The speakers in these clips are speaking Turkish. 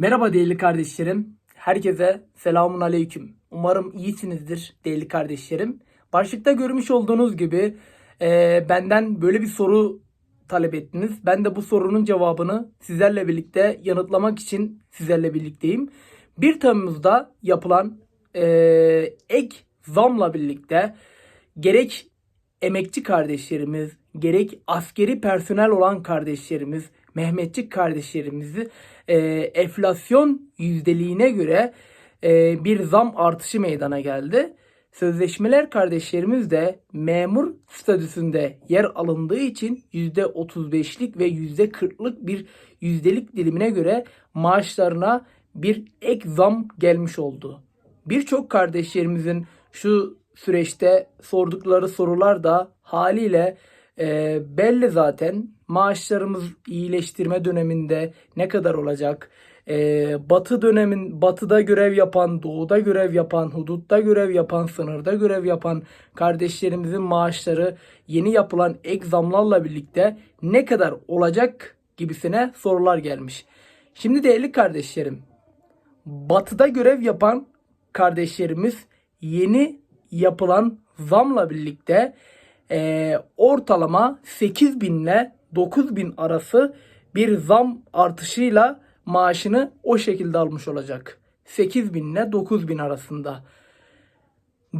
Merhaba değerli kardeşlerim. Herkese selamun aleyküm. Umarım iyisinizdir değerli kardeşlerim. Başlıkta görmüş olduğunuz gibi e, benden böyle bir soru talep ettiniz. Ben de bu sorunun cevabını sizlerle birlikte yanıtlamak için sizlerle birlikteyim. 1 Temmuz'da yapılan e, ek zamla birlikte gerek emekçi kardeşlerimiz, gerek askeri personel olan kardeşlerimiz, Mehmetçik kardeşlerimizi e, enflasyon yüzdeliğine göre e, bir zam artışı meydana geldi. Sözleşmeler kardeşlerimiz de memur statüsünde yer alındığı için %35'lik ve %40'lık bir yüzdelik dilimine göre maaşlarına bir ek zam gelmiş oldu. Birçok kardeşlerimizin şu süreçte sordukları sorular da haliyle e, belli zaten. Maaşlarımız iyileştirme döneminde ne kadar olacak? E, batı dönemin batıda görev yapan, doğuda görev yapan, hudutta görev yapan, sınırda görev yapan kardeşlerimizin maaşları yeni yapılan ek zamlarla birlikte ne kadar olacak gibisine sorular gelmiş. Şimdi değerli kardeşlerim, batıda görev yapan kardeşlerimiz yeni yapılan zamla birlikte e, ortalama 8 bin ile 9 bin arası bir zam artışıyla maaşını o şekilde almış olacak. 8 bin ile 9 bin arasında.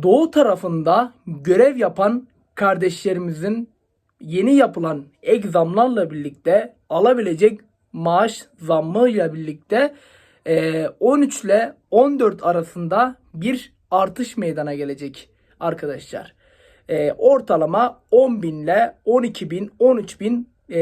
Doğu tarafında görev yapan kardeşlerimizin yeni yapılan ek zamlarla birlikte alabilecek maaş zammıyla birlikte e, 13 ile 14 arasında bir artış meydana gelecek arkadaşlar. E, ortalama 10 bin ile 12 bin 13 bin e,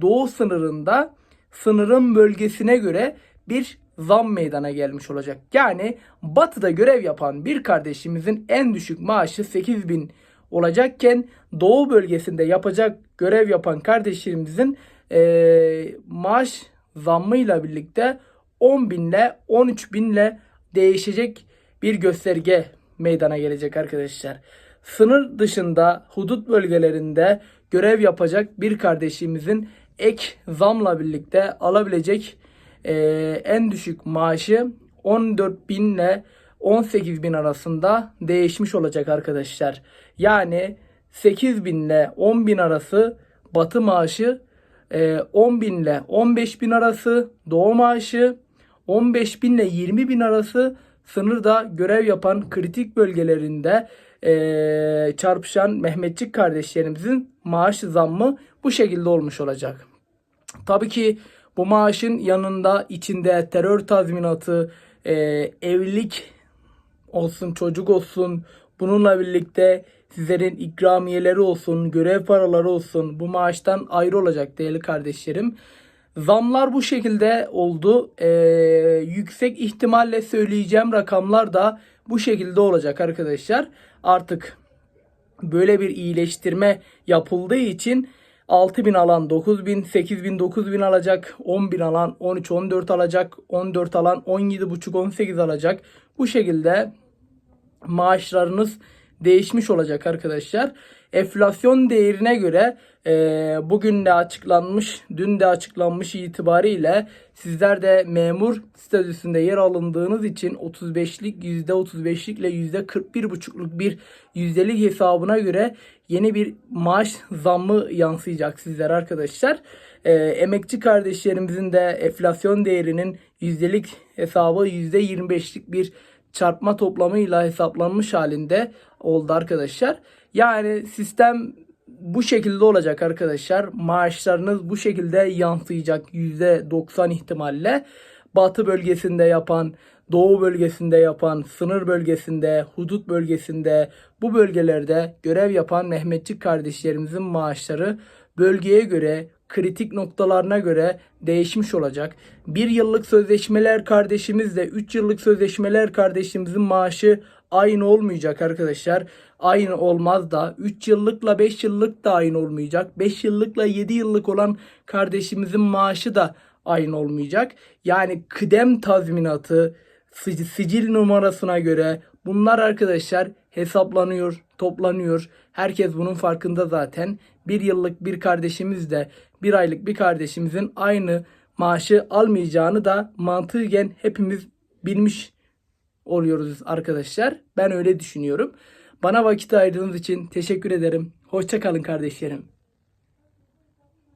doğu sınırında sınırın bölgesine göre bir zam meydana gelmiş olacak. Yani batıda görev yapan bir kardeşimizin en düşük maaşı 8 bin olacakken doğu bölgesinde yapacak görev yapan kardeşlerimizin e, maaş zammıyla birlikte 10 binle 13 binle değişecek bir gösterge meydana gelecek arkadaşlar. Sınır dışında hudut bölgelerinde görev yapacak bir kardeşimizin ek zamla birlikte alabilecek e, en düşük maaşı 14 bin ile 18 bin arasında değişmiş olacak arkadaşlar. Yani 8 bin ile 10 bin arası batı maaşı, e, 10 bin ile 15 bin arası doğu maaşı, 15 bin ile 20 bin arası sınırda görev yapan kritik bölgelerinde e, çarpışan Mehmetçik kardeşlerimizin maaş zammı bu şekilde olmuş olacak. Tabii ki bu maaşın yanında içinde terör tazminatı, e, evlilik olsun, çocuk olsun, bununla birlikte sizlerin ikramiyeleri olsun, görev paraları olsun bu maaştan ayrı olacak değerli kardeşlerim. Zamlar bu şekilde oldu. Ee, yüksek ihtimalle söyleyeceğim rakamlar da bu şekilde olacak arkadaşlar. Artık böyle bir iyileştirme yapıldığı için 6000 alan 9000, 8000, 9000 alacak, 10000 alan 13, 14 alacak, 14 alan 17,5, 18 alacak. Bu şekilde maaşlarınız değişmiş olacak arkadaşlar. Enflasyon değerine göre e, bugün de açıklanmış, dün de açıklanmış itibariyle sizler de memur statüsünde yer alındığınız için 35'lik %35'lik ile %41,5'luk bir yüzdelik hesabına göre yeni bir maaş zammı yansıyacak sizler arkadaşlar. E, emekçi kardeşlerimizin de enflasyon değerinin yüzdelik hesabı %25'lik bir çarpma toplamıyla hesaplanmış halinde oldu arkadaşlar. Yani sistem bu şekilde olacak arkadaşlar. Maaşlarınız bu şekilde yansıyacak %90 ihtimalle. Batı bölgesinde yapan, doğu bölgesinde yapan, sınır bölgesinde, hudut bölgesinde bu bölgelerde görev yapan Mehmetçik kardeşlerimizin maaşları bölgeye göre kritik noktalarına göre değişmiş olacak. Bir yıllık sözleşmeler kardeşimizle 3 yıllık sözleşmeler kardeşimizin maaşı aynı olmayacak arkadaşlar. Aynı olmaz da 3 yıllıkla 5 yıllık da aynı olmayacak. 5 yıllıkla 7 yıllık olan kardeşimizin maaşı da aynı olmayacak. Yani kıdem tazminatı, sicil numarasına göre bunlar arkadaşlar hesaplanıyor, toplanıyor. Herkes bunun farkında zaten. Bir yıllık bir kardeşimiz de bir aylık bir kardeşimizin aynı maaşı almayacağını da mantıken hepimiz bilmiş oluyoruz arkadaşlar. Ben öyle düşünüyorum. Bana vakit ayırdığınız için teşekkür ederim. Hoşça kalın kardeşlerim.